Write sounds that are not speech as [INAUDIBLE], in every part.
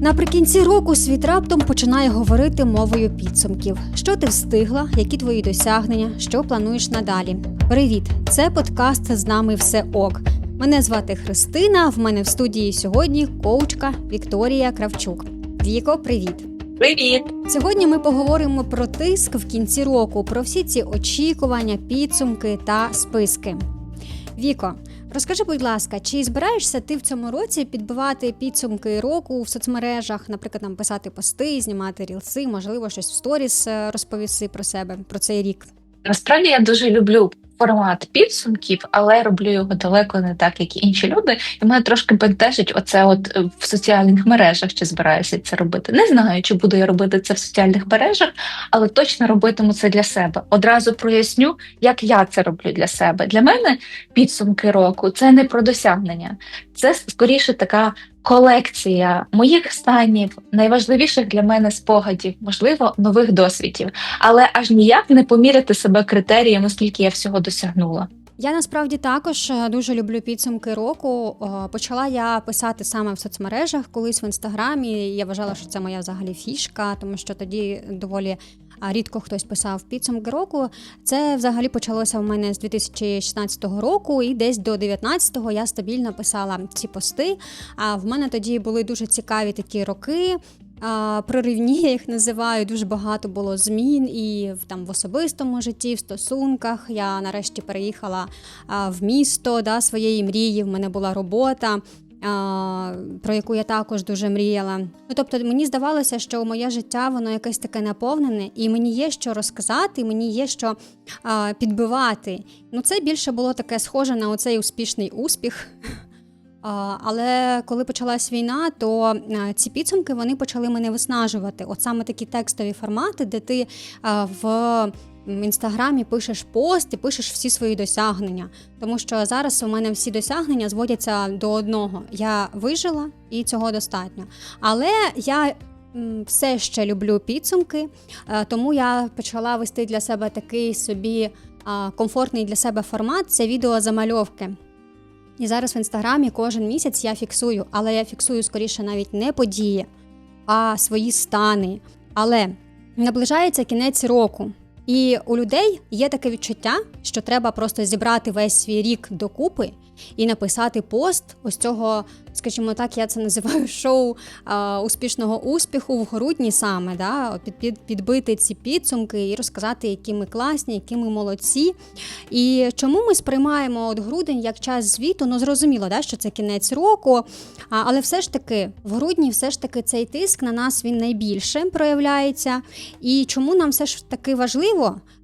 Наприкінці року світ раптом починає говорити мовою підсумків. Що ти встигла, які твої досягнення, що плануєш надалі? Привіт! Це подкаст з нами все ок. Мене звати Христина. В мене в студії сьогодні коучка Вікторія Кравчук. Віко, привіт! Привіт! Сьогодні ми поговоримо про тиск в кінці року, про всі ці очікування, підсумки та списки. Віко, розкажи, будь ласка, чи збираєшся ти в цьому році підбивати підсумки року в соцмережах, наприклад, там писати пости, знімати рілси, можливо, щось в сторіс е, розповісти про себе про цей рік? Насправді я дуже люблю формат підсумків, але роблю його далеко не так, як інші люди. І мене трошки бентежить оце от е, в соціальних мережах, чи збираюся це робити. Не знаю, чи буду я робити це в соціальних мережах, але точно робитиму це для себе. Одразу проясню, як я це роблю для себе. Для мене підсумки року це не про досягнення, це скоріше така. Колекція моїх станів, найважливіших для мене спогадів, можливо, нових досвідів, але аж ніяк не поміряти себе критеріями, скільки я всього досягнула. Я насправді також е, дуже люблю підсумки року. Почала я писати саме в соцмережах, колись в інстаграмі. Я вважала, що це моя взагалі фішка, тому що тоді доволі а, рідко хтось писав підсумки року. Це взагалі почалося в мене з 2016 року, і десь до 2019-го я стабільно писала ці пости. А в мене тоді були дуже цікаві такі роки. Проривні я їх називаю. Дуже багато було змін і в там в особистому житті, в стосунках. Я нарешті переїхала в місто да, своєї мрії. В мене була робота. Про яку я також дуже мріяла. Ну тобто, мені здавалося, що моє життя воно якесь таке наповнене, і мені є що розказати, мені є що а, підбивати. Ну, це більше було таке схоже на оцей успішний успіх. Але коли почалась війна, то ці підсумки вони почали мене виснажувати. От саме такі текстові формати, де ти в інстаграмі пишеш пост і пишеш всі свої досягнення. Тому що зараз у мене всі досягнення зводяться до одного: я вижила і цього достатньо. Але я все ще люблю підсумки, е, тому я почала вести для себе такий собі комфортний для себе формат це відеозамальовки. І зараз в інстаграмі кожен місяць я фіксую, але я фіксую скоріше навіть не події, а свої стани. Але наближається кінець року, і у людей є таке відчуття, що треба просто зібрати весь свій рік докупи і написати пост ось цього, скажімо так, я це називаю [LAUGHS] шоу а, успішного успіху в грудні саме, да, під, під, підбити ці підсумки і розказати, які ми класні, які ми молодці. І чому ми сприймаємо от грудень як час звіту? Ну зрозуміло, да, що це кінець року. А, але все ж таки в грудні, все ж таки, цей тиск на нас він найбільше проявляється. І чому нам все ж таки важливо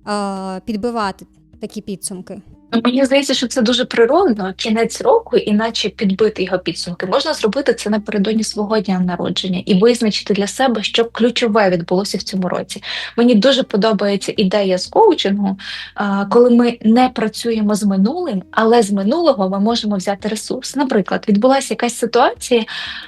а, підбивати такі підсумки? Ну, Мені здається, що це дуже природно. Кінець року, іначе підбити його підсумки. Можна зробити це напередодні свого дня народження і визначити для себе, що ключове відбулося в цьому році. Мені дуже подобається ідея з коучингу, коли ми не працюємо з минулим, але з минулого ми можемо взяти ресурс. Наприклад, відбулася якась ситуація,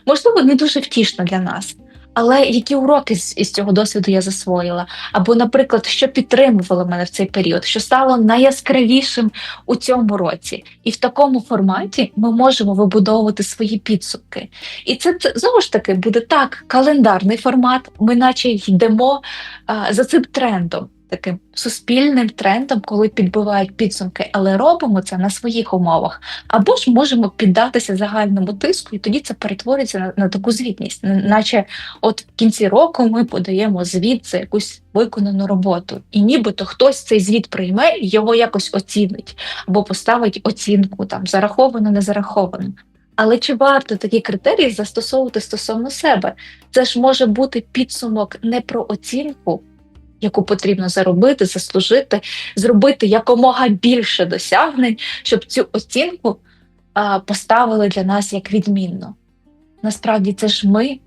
можливо, не дуже втішна для нас. Але які уроки з із цього досвіду я засвоїла? Або, наприклад, що підтримувало мене в цей період, що стало найяскравішим у цьому році, і в такому форматі ми можемо вибудовувати свої підсумки. І це знову ж таки буде так календарний формат. Ми наче йдемо а, за цим трендом, таким суспільним трендом, коли підбивають підсумки, але робимо це на своїх умовах. Або ж можемо піддатися загальному тиску, і тоді це перетвориться на, на таку звітність, наче от в кінці року ми подаємо звіт за якусь виконану роботу, і нібито хтось цей звіт прийме і його якось оцінить або поставить оцінку там зараховано, не зараховано. Але чи варто такі критерії застосовувати стосовно себе? Це ж може бути підсумок не про оцінку, яку потрібно заробити, заслужити, зробити якомога більше досягнень, щоб цю оцінку а, поставили для нас як відмінно. Насправді це ж ми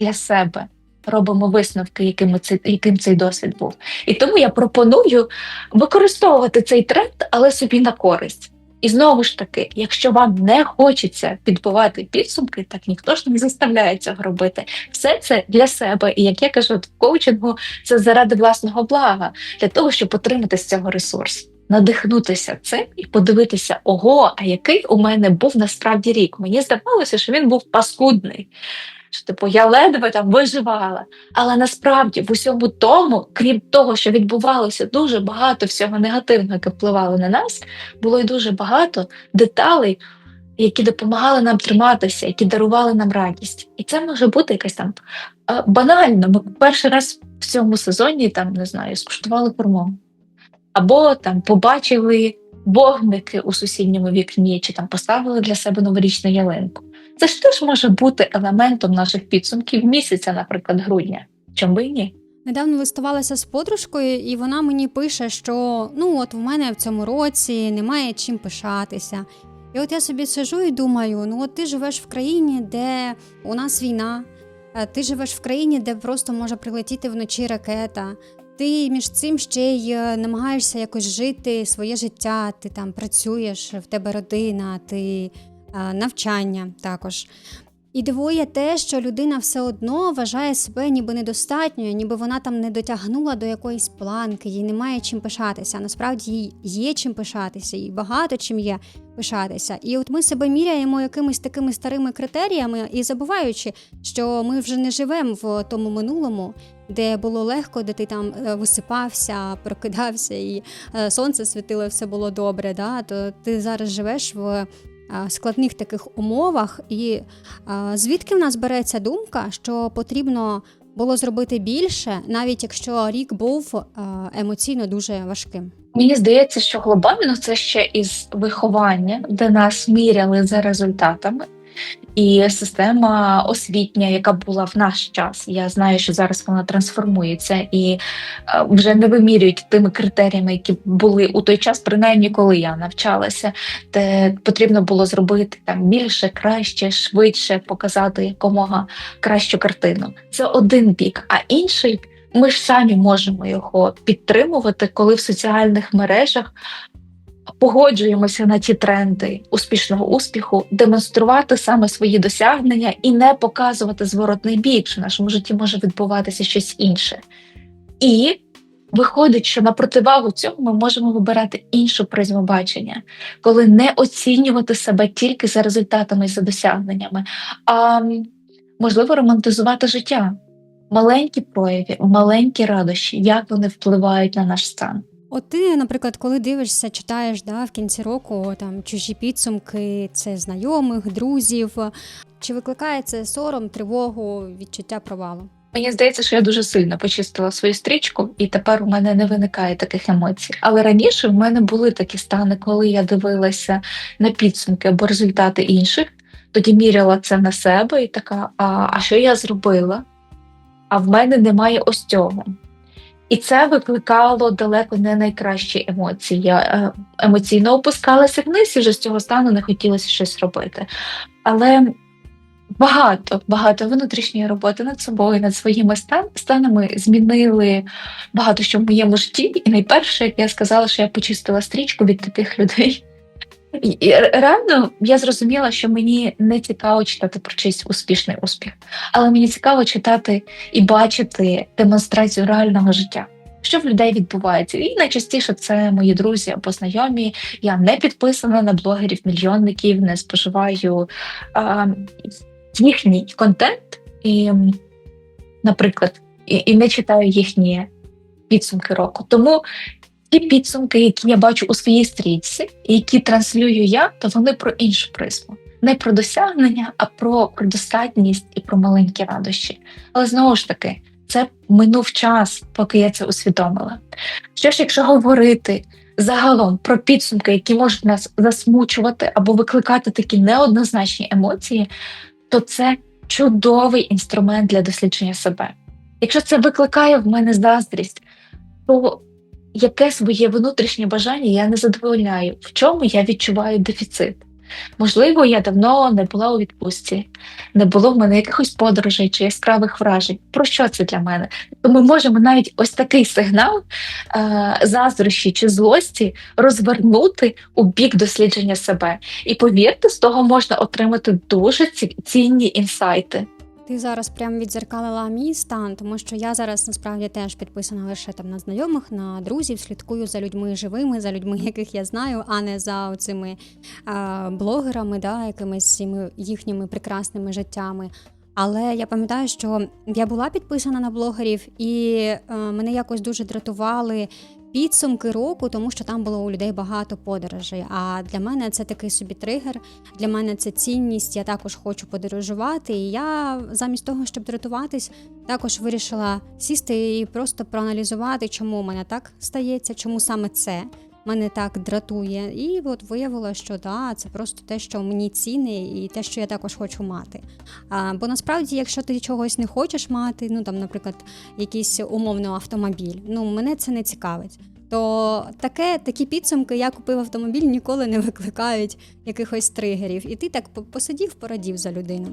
для себе робимо висновки, якими цей, яким цей досвід був. І тому я пропоную використовувати цей тренд, але собі на користь. І знову ж таки, якщо вам не хочеться підбивати підсумки, так ніхто ж не заставляє цього робити. Все це для себе. І як я кажу, в коучингу це заради власного блага, для того, щоб отримати з цього ресурс. Надихнутися цим і подивитися, ого, а який у мене був насправді рік. Мені здавалося, що він був паскудний. Що типу я ледве там виживала. Але насправді в усьому тому, крім того, що відбувалося дуже багато всього негативного, яке впливало на нас, було й дуже багато деталей, які допомагали нам триматися, які дарували нам радість. І це може бути якась там е, банально. Ми перший раз в цьому сезоні там не знаю, скуштували кормо. Або там побачили вогники у сусідньому вікні, чи там поставили для себе новорічну ялинку. Це ж теж може бути елементом наших підсумків місяця, наприклад, грудня. Чому би ні? Недавно листувалася з подружкою, і вона мені пише, що ну от в мене в цьому році немає чим пишатися. І от я собі сижу і думаю: ну от ти живеш в країні, де у нас війна, е, ти живеш в країні, де просто може прилетіти вночі ракета. Ти між цим ще й е, намагаєшся якось жити своє життя, ти там працюєш, в тебе родина, ти навчання також. І дивує те, що людина все одно вважає себе ніби недостатньою, ніби вона там не дотягнула до якоїсь планки, їй немає чим пишатися. Насправді їй є чим пишатися, їй багато чим є пишатися. І от ми себе міряємо якимись такими старими критеріями і забуваючи, що ми вже не живемо в тому минулому, де було легко, де ти там е, висипався, прокидався, і е, сонце світило, все було добре. Да? То ти зараз живеш в е, складних таких умовах, і звідки в нас береться думка, що потрібно було зробити більше, навіть якщо рік був емоційно дуже важким? Мені здається, що глобально це ще із виховання, де нас міряли за результатами. І система освітня, яка була в наш час, я знаю, що зараз вона трансформується і е, вже не вимірюють тими критеріями, які були у той час, принаймні коли я навчалася, де потрібно було зробити там більше, краще, швидше, показати якомога кращу картину. Це один бік, а інший. Ми ж самі можемо його підтримувати, коли в соціальних мережах погоджуємося на ті тренди успішного успіху, демонструвати саме свої досягнення і не показувати зворотний бік, що в нашому житті може відбуватися щось інше. І виходить, що на противагу цьому ми можемо вибирати іншу призму бачення, коли не оцінювати себе тільки за результатами і за досягненнями, а можливо романтизувати життя. Маленькі прояви, маленькі радощі, як вони впливають на наш стан. От ти, наприклад, коли дивишся, читаєш да, в кінці року там чужі підсумки, це знайомих, друзів. Чи викликає це сором, тривогу, відчуття провалу? Мені здається, що я дуже сильно почистила свою стрічку, і тепер у мене не виникає таких емоцій. Але раніше в мене були такі стани, коли я дивилася на підсумки або результати інших, тоді міряла це на себе і така: а, а що я зробила? А в мене немає ось цього. І це викликало далеко не найкращі емоції. Я е, емоційно опускалася вниз і вже з цього стану не хотілося щось робити. Але багато, багато внутрішньої роботи над собою, над своїми стан, станами змінили багато що в моєму житті. І найперше, як я сказала, що я почистила стрічку від таких людей. І, реально я зрозуміла, що мені не цікаво читати про чийсь успішний успіх, але мені цікаво читати і бачити демонстрацію реального життя. Що в людей відбувається, і найчастіше це мої друзі або знайомі. Я не підписана на блогерів-мільйонників, не споживаю а, їхній контент, і, наприклад, і, і не читаю їхні підсумки року. Тому Ті підсумки, які я бачу у своїй стрічці, які транслюю я, то вони про іншу призму. Не про досягнення, а про, про достатність і про маленькі радощі. Але знову ж таки, це минув час, поки я це усвідомила. Що ж, якщо говорити загалом про підсумки, які можуть нас засмучувати або викликати такі неоднозначні емоції, то це чудовий інструмент для дослідження себе. Якщо це викликає в мене заздрість, то яке своє внутрішнє бажання я не задовольняю, в чому я відчуваю дефіцит. Можливо, я давно не була у відпустці, не було в мене якихось подорожей чи яскравих вражень. Про що це для мене? То ми можемо навіть ось такий сигнал е, заздрощі чи злості розвернути у бік дослідження себе. І повірте, з того можна отримати дуже цінні інсайти. Ти зараз прям відзеркалила мій стан, тому що я зараз насправді теж підписана лише там на знайомих, на друзів, слідкую за людьми живими, за людьми, яких я знаю, а не за цими блогерами, да, якимись їхніми прекрасними життями. Але я пам'ятаю, що я була підписана на блогерів, і е, мене якось дуже дратували підсумки року, тому що там було у людей багато подорожей. А для мене це такий собі тригер. Для мене це цінність. Я також хочу подорожувати. І я замість того, щоб дратуватись, також вирішила сісти і просто проаналізувати, чому у мене так стається, чому саме це мене так дратує. І от виявилося, що да, це просто те, що мені цінне, і те, що я також хочу мати. А, бо насправді, якщо ти чогось не хочеш мати, ну там, наприклад, якийсь умовно автомобіль, ну мене це не цікавить. То таке, такі підсумки, я купив автомобіль, ніколи не викликають якихось тригерів. І ти так посидів, порадів за людину.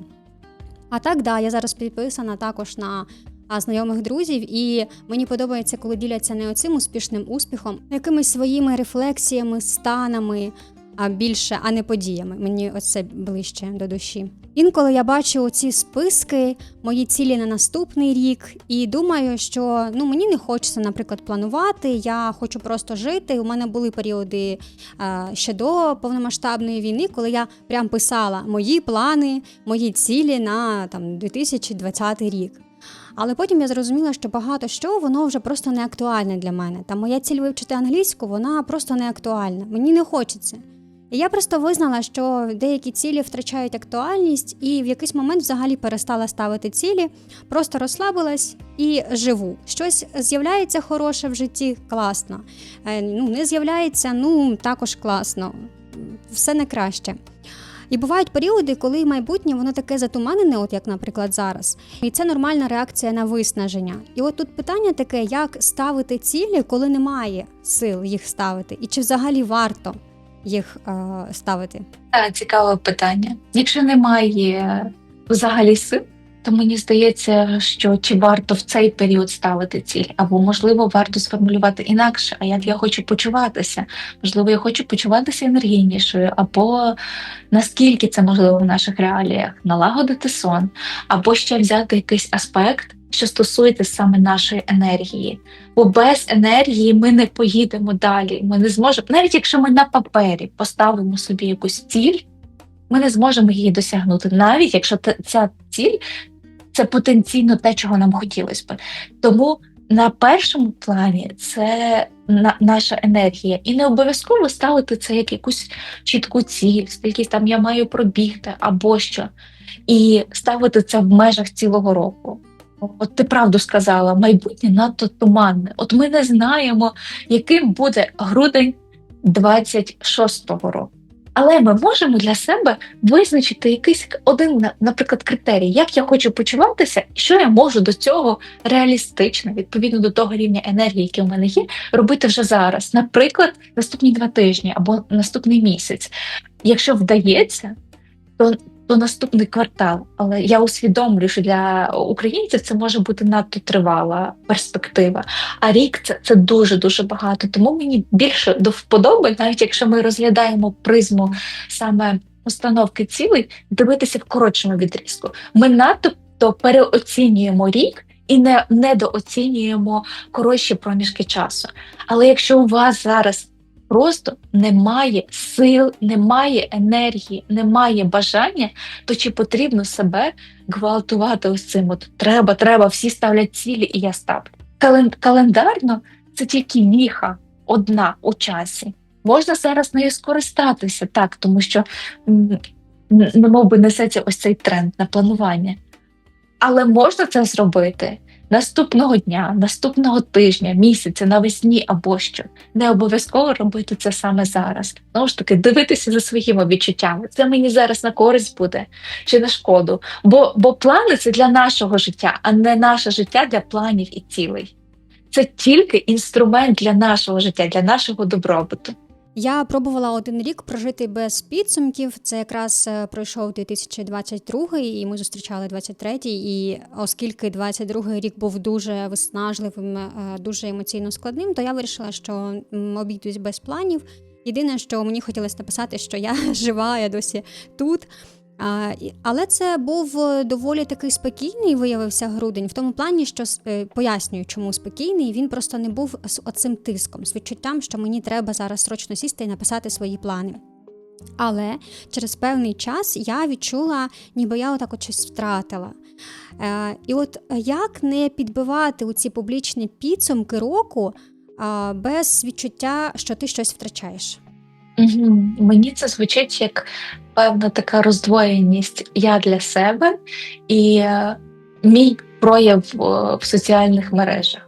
А так, да, я зараз підписана також на а, знайомих друзів, і мені подобається, коли діляться не оцим успішним успіхом, а якимись своїми рефлексіями, станами, а більше, а не подіями. Мені оце ближче до душі. Інколи я бачу ці списки, мої цілі на наступний рік, і думаю, що ну мені не хочеться, наприклад, планувати. Я хочу просто жити. У мене були періоди е, ще до повномасштабної війни, коли я прям писала мої плани, мої цілі на там 2020 рік. Але потім я зрозуміла, що багато що воно вже просто не актуальне для мене. Та моя ціль вивчити англійську, вона просто не актуальна. Мені не хочеться. І я просто визнала, що деякі цілі втрачають актуальність, і в якийсь момент взагалі перестала ставити цілі, просто розслабилась і живу. Щось з'являється хороше в житті класно. Е, Ну, не з'являється, ну також класно. Все не краще. І бувають періоди, коли майбутнє воно таке затуманене, от як, наприклад, зараз. І це нормальна реакція на виснаження. І от тут питання таке, як ставити цілі, коли немає сил їх ставити, і чи взагалі варто їх е, ставити? Цікаве питання. Якщо немає взагалі сил, то мені здається, що чи варто в цей період ставити ціль, або можливо варто сформулювати інакше, а як я хочу почуватися. Можливо, я хочу почуватися енергійнішою, або наскільки це можливо в наших реаліях, налагодити сон, або ще взяти якийсь аспект, що стосується саме нашої енергії. Бо без енергії ми не поїдемо далі. Ми не зможемо, навіть якщо ми на папері поставимо собі якусь ціль, ми не зможемо її досягнути, навіть якщо ця ціль це потенційно те, чого нам хотілося б. Тому на першому плані це на, наша енергія, і не обов'язково ставити це як якусь чітку ціль, скільки там я маю пробігти або що, і ставити це в межах цілого року. От ти правду сказала, майбутнє надто туманне. От ми не знаємо, яким буде грудень 26-го року. Але ми можемо для себе визначити якийсь один, на- наприклад, критерій, як я хочу почуватися, і що я можу до цього реалістично, відповідно до того рівня енергії, який у мене є, робити вже зараз. Наприклад, наступні два тижні або наступний місяць. Якщо вдається, то, то наступний квартал. Але я усвідомлюю, що для українців це може бути надто тривала перспектива. А рік це, це дуже дуже багато. Тому мені більше до вподоби, навіть якщо ми розглядаємо призму саме установки цілей, дивитися в коротшому відрізку. Ми надто переоцінюємо рік. І не недооцінюємо коротші проміжки часу. Але якщо у вас зараз просто немає сил, немає енергії, немає бажання, то чи потрібно себе гвалтувати ось цим? От треба, треба, всі ставлять цілі, і я ставлю. Кален- календарно це тільки віха одна у часі. Можна зараз нею скористатися, так, тому що немов би несеться ось цей тренд на планування. Але можна це зробити наступного дня, наступного тижня, місяця, навесні або що. Не обов'язково робити це саме зараз. Знову ж таки, дивитися за своїми відчуттями. Це мені зараз на користь буде чи на шкоду. Бо, бо плани це для нашого життя, а не наше життя для планів і цілей. Це тільки інструмент для нашого життя, для нашого добробуту. Я пробувала один рік прожити без підсумків. Це якраз е, пройшов 2022, і ми зустрічали 23-й. І оскільки 22-й рік був дуже виснажливим, е, дуже емоційно складним, то я вирішила, що обійдусь без планів. Єдине, що мені хотілося написати, що я [LAUGHS] жива, я досі тут. Але це був е, доволі такий спокійний, виявився грудень, в тому плані, що е, пояснюю, чому спокійний. Він просто не був з оцим тиском, з відчуттям, що мені треба зараз срочно сісти і написати свої плани. Але через певний час я відчула, ніби я отак от щось втратила. Е, і от як не підбивати у ці публічні підсумки року без відчуття, що ти щось втрачаєш? Мені це звучить як певна така роздвоєність я для себе і е, мій прояв е, в соціальних мережах.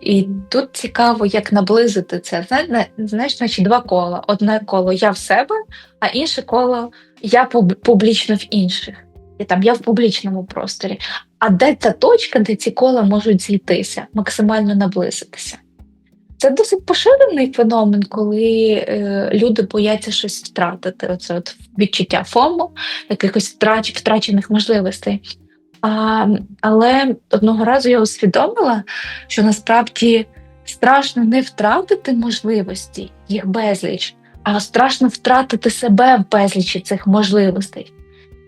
І тут цікаво, як наблизити це. Зна- Знаєш, значить, два кола. Одне коло я в себе, а інше коло я пуб- публічно в інших. І там я в публічному просторі. А де та точка, де ці кола можуть зійтися, максимально наблизитися? Це досить поширений феномен, коли е, люди бояться щось втратити. Оце от відчуття ФОМО, якихось втрач, втрачених можливостей. А, але одного разу я усвідомила, що насправді страшно не втратити можливості, їх безліч, а страшно втратити себе в безлічі цих можливостей,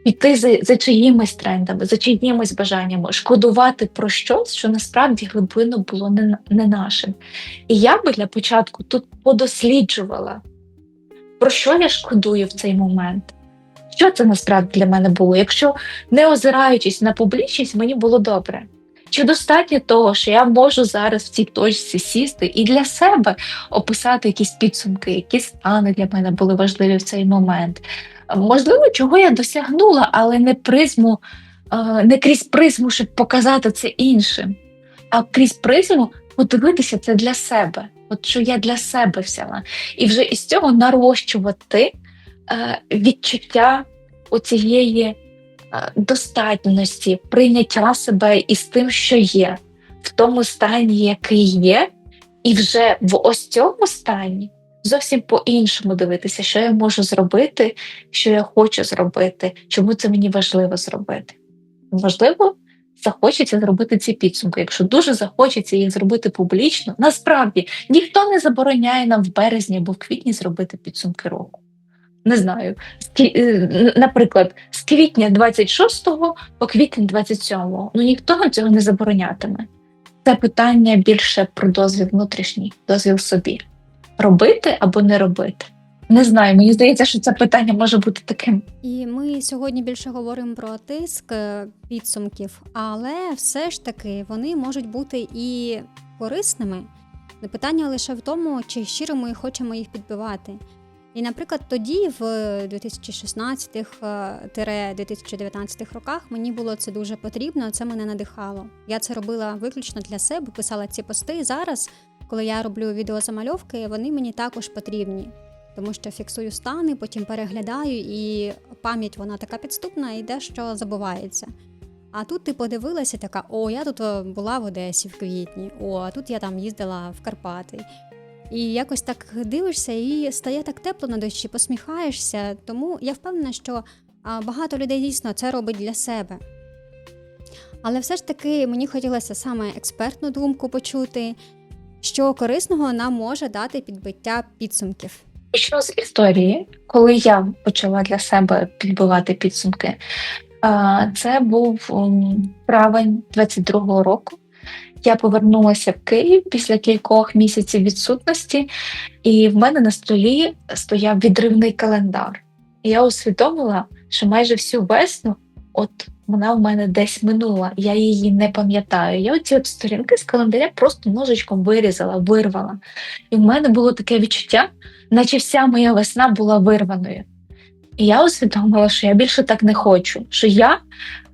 піти за, за чиїмось трендами, за чиїмось бажаннями, шкодувати про щось, що насправді глибинно було не, не нашим. І я би для початку тут подосліджувала, про що я шкодую в цей момент. Що це насправді для мене було? Якщо не озираючись на публічність, мені було добре. Чи достатньо того, що я можу зараз в цій точці сісти і для себе описати якісь підсумки, які стани для мене були важливі в цей момент? Можливо, чого я досягнула, але не призму, е, не крізь призму, щоб показати це іншим, а крізь призму подивитися це для себе, от що я для себе взяла, і вже із цього нарощувати е, відчуття оцієї е, достатності, прийняття себе із тим, що є, в тому стані, який є, і вже в ось цьому стані зовсім по-іншому дивитися, що я можу зробити, що я хочу зробити, чому це мені важливо зробити. Можливо, захочеться зробити ці підсумки. Якщо дуже захочеться їх зробити публічно, насправді ніхто не забороняє нам в березні або в квітні зробити підсумки року. Не знаю, е, наприклад, з квітня 26 по квітень 27. Ну ніхто нам цього не заборонятиме. Це питання більше про дозвіл внутрішній, дозвіл собі. Робити або не робити. Не знаю, мені здається, що це питання може бути таким. І ми сьогодні більше говоримо про тиск е, підсумків, але все ж таки вони можуть бути і корисними. Питання лише в тому, чи щиро ми хочемо їх підбивати. І, наприклад, тоді, в 2016-2019 роках, мені було це дуже потрібно, це мене надихало. Я це робила виключно для себе, писала ці пости. Зараз, коли я роблю відеозамальовки, вони мені також потрібні, тому що фіксую стани, потім переглядаю, і пам'ять вона така підступна і дещо забувається. А тут ти подивилася, така: о, я тут е, була в Одесі в квітні, о, а тут я там їздила в Карпати. І якось так дивишся, і стає так тепло на душі, посміхаєшся. Тому я впевнена, що багато людей дійсно це робить для себе. Але все ж таки мені хотілося саме експертну думку почути, що корисного нам може дати підбиття підсумків. Почну з історії, коли я почала для себе підбивати підсумки. Це був м, травень 22-го року. Я повернулася в Київ після кількох місяців відсутності, і в мене на столі стояв відривний календар. І я усвідомила, що майже всю весну, от вона в мене десь минула, я її не пам'ятаю. Я оці от сторінки з календаря просто ножичком вирізала, вирвала. І в мене було таке відчуття, наче вся моя весна була вирваною. І я усвідомила, що я більше так не хочу. Що я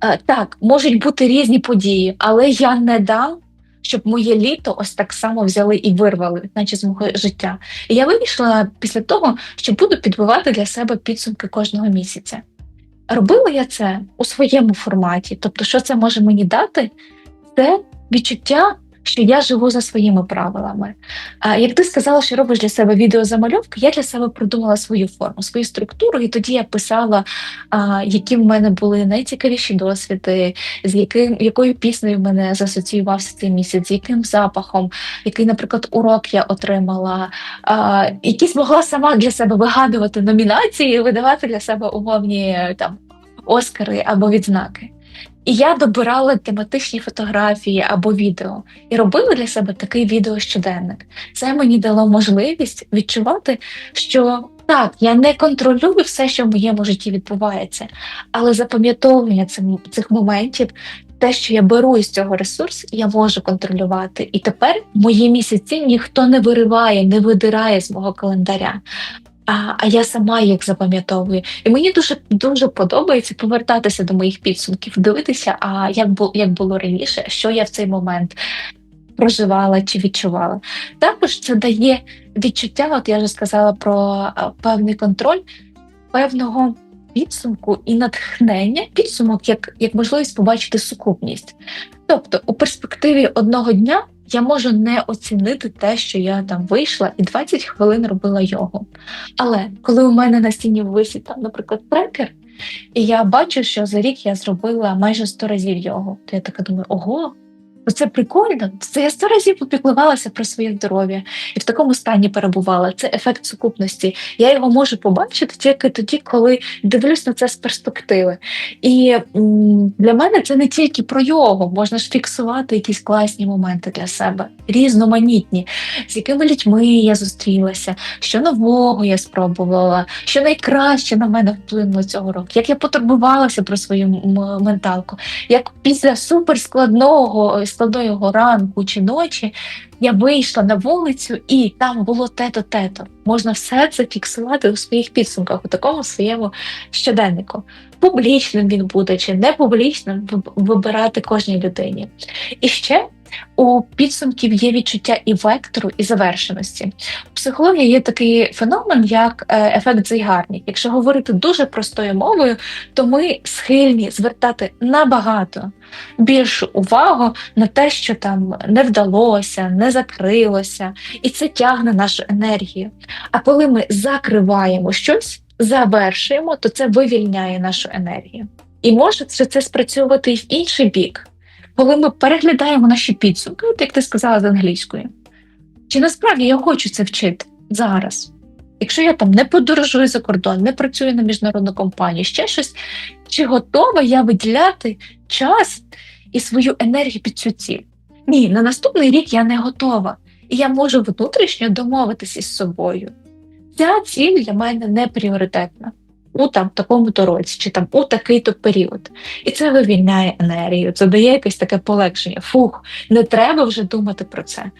е, так, можуть бути різні події, але я не дам, щоб моє літо ось так само взяли і вирвали, наче з мого життя. І я вирішила після того, що буду підбивати для себе підсумки кожного місяця. Робила я це у своєму форматі. Тобто, що це може мені дати? Це відчуття, що я живу за своїми правилами. А як ти сказала, що робиш для себе відеозамальовки, я для себе придумала свою форму, свою структуру, і тоді я писала, а, які в мене були найцікавіші досвіди, з яким якою піснею в мене засоціювався цей місяць, з яким запахом, який, наприклад, урок я отримала, а, які змогла сама для себе вигадувати номінації, видавати для себе умовні там оскари або відзнаки. І я добирала тематичні фотографії або відео і робила для себе такий відеощоденник. Це мені дало можливість відчувати, що Так, я не контролюю все, що в моєму житті відбувається, але запам'ятовування цих моментів, те, що я беру із цього ресурс, я можу контролювати. І тепер мої місяці ніхто не вириває, не видирає з мого календаря. А, а я сама їх запам'ятовую. І мені дуже дуже подобається повертатися до моїх підсумків, дивитися, а як було як було раніше, що я в цей момент проживала чи відчувала. Також це дає відчуття, от я вже сказала про певний контроль, певного підсумку і натхнення, підсумок як, як можливість побачити сукупність. Тобто, у перспективі одного дня я можу не оцінити те, що я там вийшла і 20 хвилин робила йогу. Але коли у мене на стіні висить там, наприклад, трекер, і я бачу, що за рік я зробила майже 100 разів йогу, то я така думаю, ого. Це прикольно. Це я сто разів попіклувалася про своє здоров'я і в такому стані перебувала. Це ефект сукупності. Я його можу побачити тільки тоді, коли дивлюсь на це з перспективи. І для мене це не тільки про йогу, можна ж фіксувати якісь класні моменти для себе, різноманітні, з якими людьми я зустрілася, що нового я спробувала, що найкраще на мене вплинуло цього року, як я потурбувалася про свою менталку, як після суперскладного складного ранку чи ночі я вийшла на вулицю, і там було те-то, те-то. Можна все це фіксувати у своїх підсумках, у такому своєму щоденнику. Публічним він буде чи не публічним, вибирати кожній людині. І ще у підсумків є відчуття і вектору, і завершеності. Психології є такий феномен, як е, ефект Зейгарні. Якщо говорити дуже простою мовою, то ми схильні звертати набагато більшу увагу на те, що там не вдалося, не закрилося, і це тягне нашу енергію. А коли ми закриваємо щось, завершуємо, то це вивільняє нашу енергію. І може це спрацьовувати і в інший бік, коли ми переглядаємо наші підсумки, от як ти сказала з англійською. Чи насправді я хочу це вчити зараз? Якщо я там не подорожую за кордон, не працюю на міжнародну компанію, ще щось, чи готова я виділяти час і свою енергію під цю ціль? Ні, на наступний рік я не готова, і я можу внутрішньо домовитися із собою. Ця ціль для мене не пріоритетна у там такому-то році, чи там у такий-то період. І це вивільняє енергію, це дає якесь таке полегшення. Фух, не треба вже думати про це.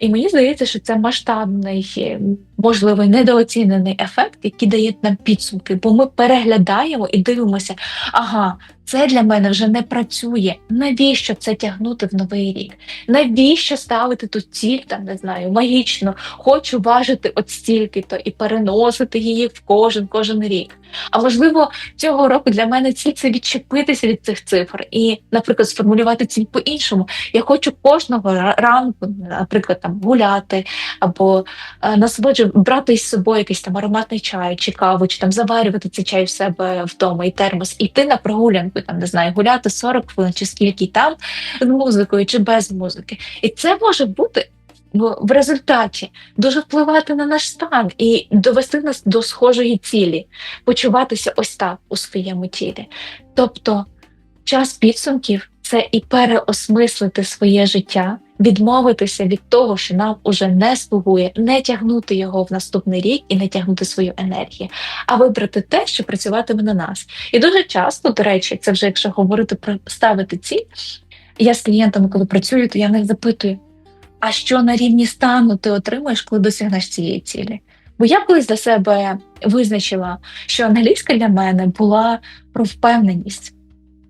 І мені здається, що це масштабний, можливо, недооцінений ефект, який дає нам підсумки, бо ми переглядаємо і дивимося, ага. Це для мене вже не працює. Навіщо це тягнути в новий рік? Навіщо ставити ту ціль, там не знаю, магічно, хочу важити от стільки-то і переносити її в кожен кожен рік. А можливо, цього року для мене ціль це відчепитися від цих цифр і, наприклад, сформулювати ціль по-іншому. Я хочу кожного ранку, наприклад, там гуляти або е, насолоджу брати із собою якийсь там ароматний чай чи каву, чи там заварювати цей чай в себе вдома і термос, і йти на прогулянку, там не знаю, гуляти 40 хвилин чи скільки там з музикою чи без музики. І це може бути. В в результаті дуже впливати на наш стан і довести нас до схожої цілі, почуватися ось так у своєму тілі. Тобто час підсумків це і переосмислити своє життя, відмовитися від того, що нам уже не слугує, не тягнути його в наступний рік і не тягнути свою енергію, а вибрати те, що працюватиме на нас. І дуже часто, до речі, це вже якщо говорити про ставити ціль, я з клієнтами, коли працюю, то я в них запитую: а що на рівні стану ти отримаєш, коли досягнеш цієї цілі? Бо я колись для себе визначила, що англійська для мене була про впевненість.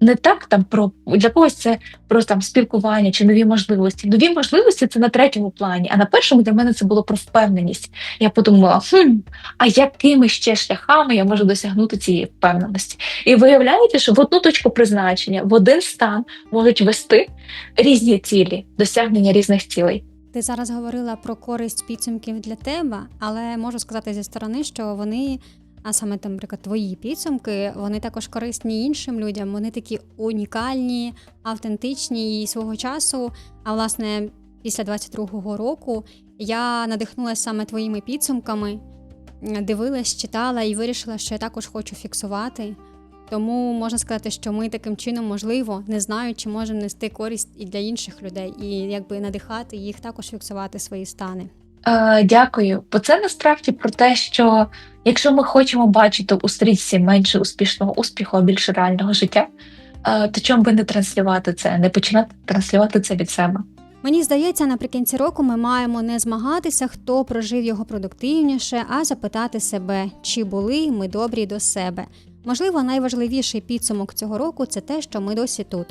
Не так там про для когось це про там спілкування чи нові можливості. Нові можливості це на третьому плані, а на першому для мене це було про впевненість. Я подумала, хм, а якими ще шляхами я можу досягнути цієї впевненості? І виявляєте, що в одну точку призначення, в один стан можуть вести різні цілі, досягнення різних цілей. Ти зараз говорила про користь підсумків для тебе, але можу сказати зі сторони, що вони, а саме там, наприклад, твої підсумки, вони також корисні іншим людям. Вони такі унікальні, автентичні і свого часу. А власне, після 22-го року я надихнулася саме твоїми підсумками, дивилась, читала і вирішила, що я також хочу фіксувати. Тому можна сказати, що ми таким чином, можливо, не знаю, чи можемо нести користь і для інших людей, і якби надихати їх також фіксувати свої стани. Е, дякую. Бо це насправді про те, що якщо ми хочемо бачити у стрічці менше успішного успіху, а більше реального життя, е, то чому би не транслювати це, не починати транслювати це від себе? Мені здається, наприкінці року ми маємо не змагатися, хто прожив його продуктивніше, а запитати себе, чи були ми добрі до себе. Можливо, найважливіший підсумок цього року це те, що ми досі тут.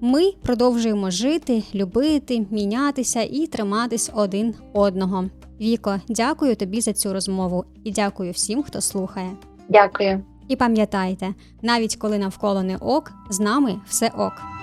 Ми продовжуємо жити, любити, мінятися і триматись один одного. Віко, дякую тобі за цю розмову і дякую всім, хто слухає. Дякую. І пам'ятайте, навіть коли навколо не ок, з нами все ок.